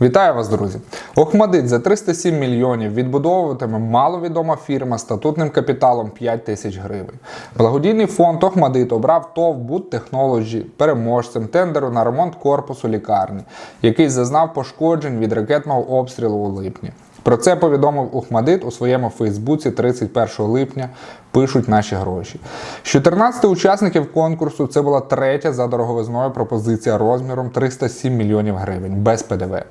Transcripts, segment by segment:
Вітаю вас, друзі! Охмадит за 307 мільйонів відбудовуватиме маловідома фірма з статутним капіталом 5 тисяч гривень. Благодійний фонд Охмадит обрав ТОВ Буд Технолоджі переможцем тендеру на ремонт корпусу лікарні, який зазнав пошкоджень від ракетного обстрілу у липні. Про це повідомив Ухмадит у своєму Фейсбуці 31 липня. Пишуть наші гроші. З 14 учасників конкурсу це була третя за дороговизною пропозиція розміром 307 мільйонів гривень без ПДВ.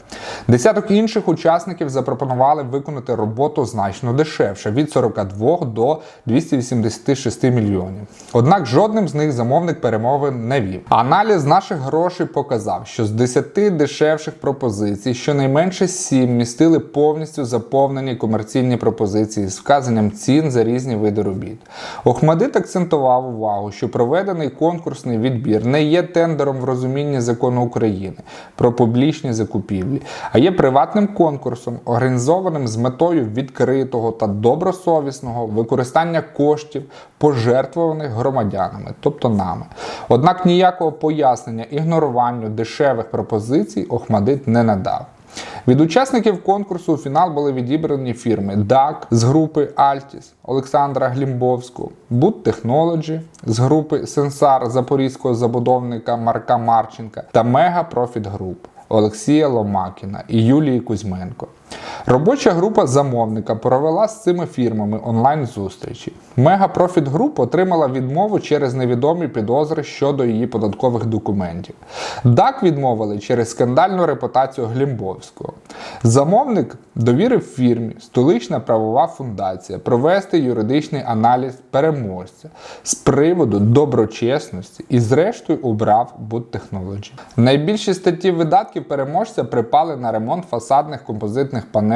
Десяток інших учасників запропонували виконати роботу значно дешевше від 42 до 286 мільйонів. Однак жодним з них замовник перемовин не вів. Аналіз наших грошей показав, що з 10 дешевших пропозицій щонайменше 7 містили повністю заповнені комерційні пропозиції з вказанням цін за різні види робіт. Охмадит акцентував увагу, що проведений конкурсний відбір не є тендером в розумінні закону України про публічні закупівлі, а є приватним конкурсом, організованим з метою відкритого та добросовісного використання коштів, пожертвованих громадянами, тобто нами. Однак ніякого пояснення ігноруванню дешевих пропозицій Охмадит не надав. Від учасників конкурсу у фінал були відібрані фірми DAC з групи Altis Олександра Глімбовського, Boot Technology з групи Сенсар запорізького забудовника Марка Марченка та Mega Profit Group Олексія Ломакіна і Юлії Кузьменко. Робоча група замовника провела з цими фірмами онлайн-зустрічі. Profit Group отримала відмову через невідомі підозри щодо її податкових документів. DAC відмовили через скандальну репутацію Глімбовського. Замовник довірив фірмі столична правова фундація провести юридичний аналіз переможця з приводу доброчесності і, зрештою, обрав Boot Technology. Найбільші статті видатків переможця припали на ремонт фасадних композитних панелей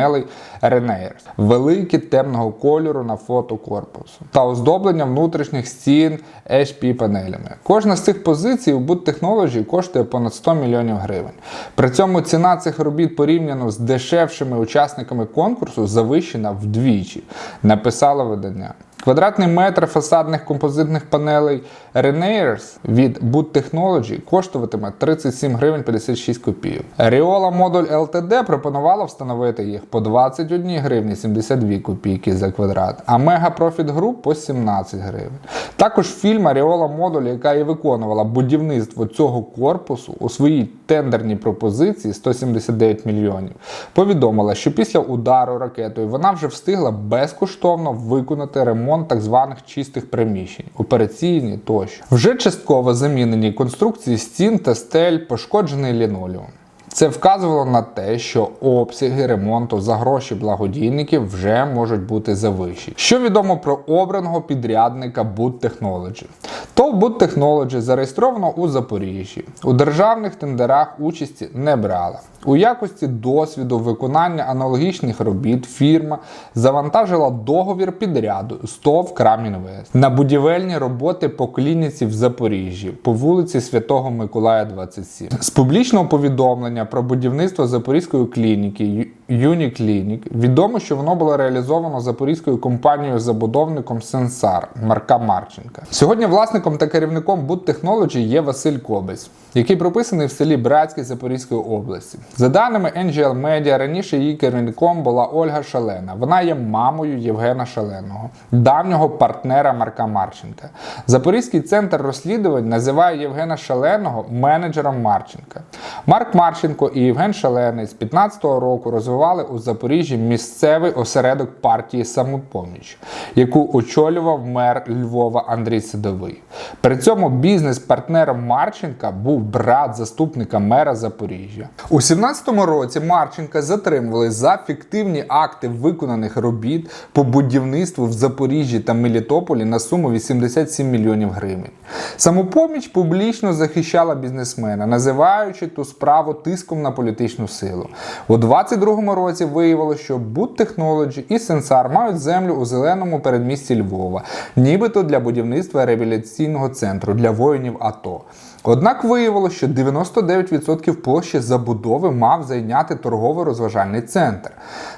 Renair, великі темного кольору на фото корпусу та оздоблення внутрішніх стін HP панелями. Кожна з цих позицій у Boot Technology коштує понад 100 мільйонів гривень. При цьому ціна цих робіт порівняно з дешевшими учасниками конкурсу завищена вдвічі, написало видання. Квадратний метр фасадних композитних панелей Renaers від Boot Technology коштуватиме 37 гривень 56 копійок. Riola модуль LTD пропонувала встановити їх по 21 гривні 72 копійки за квадрат, а Mega Profit Group по 17 гривень. Також фільма Riola модуль, яка і виконувала будівництво цього корпусу у своїй тендерній пропозиції 179 мільйонів, повідомила, що після удару ракетою вона вже встигла безкоштовно виконати ремонт ремонт так званих чистих приміщень, операційні тощо. Вже частково замінені конструкції стін та стель, пошкоджений лінолеум. Це вказувало на те, що обсяги ремонту за гроші благодійників вже можуть бути завищені. Що відомо про обраного підрядника Boot Technology? ТОВ Boot Technology зареєстровано у Запоріжжі. У державних тендерах участі не брала. У якості досвіду виконання аналогічних робіт фірма завантажила договір підряду з ТОВ Крамінвест на будівельні роботи по клініці в Запоріжжі по вулиці Святого Миколая, 27. З публічного повідомлення про будівництво Запорізької клініки Юніклінік відомо, що воно було реалізовано запорізькою компанією-забудовником Сенсар Марка Марченка. Сьогодні власником та керівником Technology є Василь Кобець, який прописаний в селі Братській Запорізької області. За даними NGL Media, раніше її керівником була Ольга Шалена. Вона є мамою Євгена Шаленого, давнього партнера Марка Марченка. Запорізький центр розслідувань називає Євгена Шаленого менеджером Марченка. Марк Марченко і Євген Шалений з 15-го року розвивали у Запоріжжі місцевий осередок партії Самопоміч, яку очолював мер Львова Андрій Садовий. При цьому бізнес-партнером Марченка був брат заступника мера Запоріжжя. У 17-му році Марченка затримували за фіктивні акти виконаних робіт по будівництву в Запоріжжі та Мелітополі на суму 87 мільйонів гривень. Самопоміч публічно захищала бізнесмена, називаючи ту справу тиском на політичну силу. У 22-му році виявилося, що Boot Technology і Сенсар мають землю у зеленому передмісті Львова, нібито для будівництва реабілітаційного центру для воїнів АТО. Однак виявилося, що 99% площі забудови мав зайняти торгово-розважальний центр.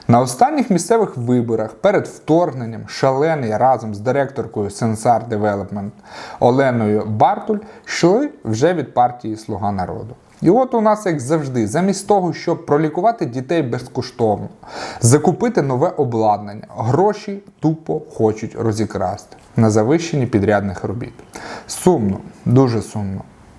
На останніх місцевих виборах перед вторгненням шалений разом з директоркою Sensar Development Оленою Бартуль йшли вже від партії Слуга народу. І от у нас, як завжди, замість того, щоб пролікувати дітей безкоштовно, закупити нове обладнання, гроші тупо хочуть розікрасти на завищенні підрядних робіт. Сумно, дуже сумно.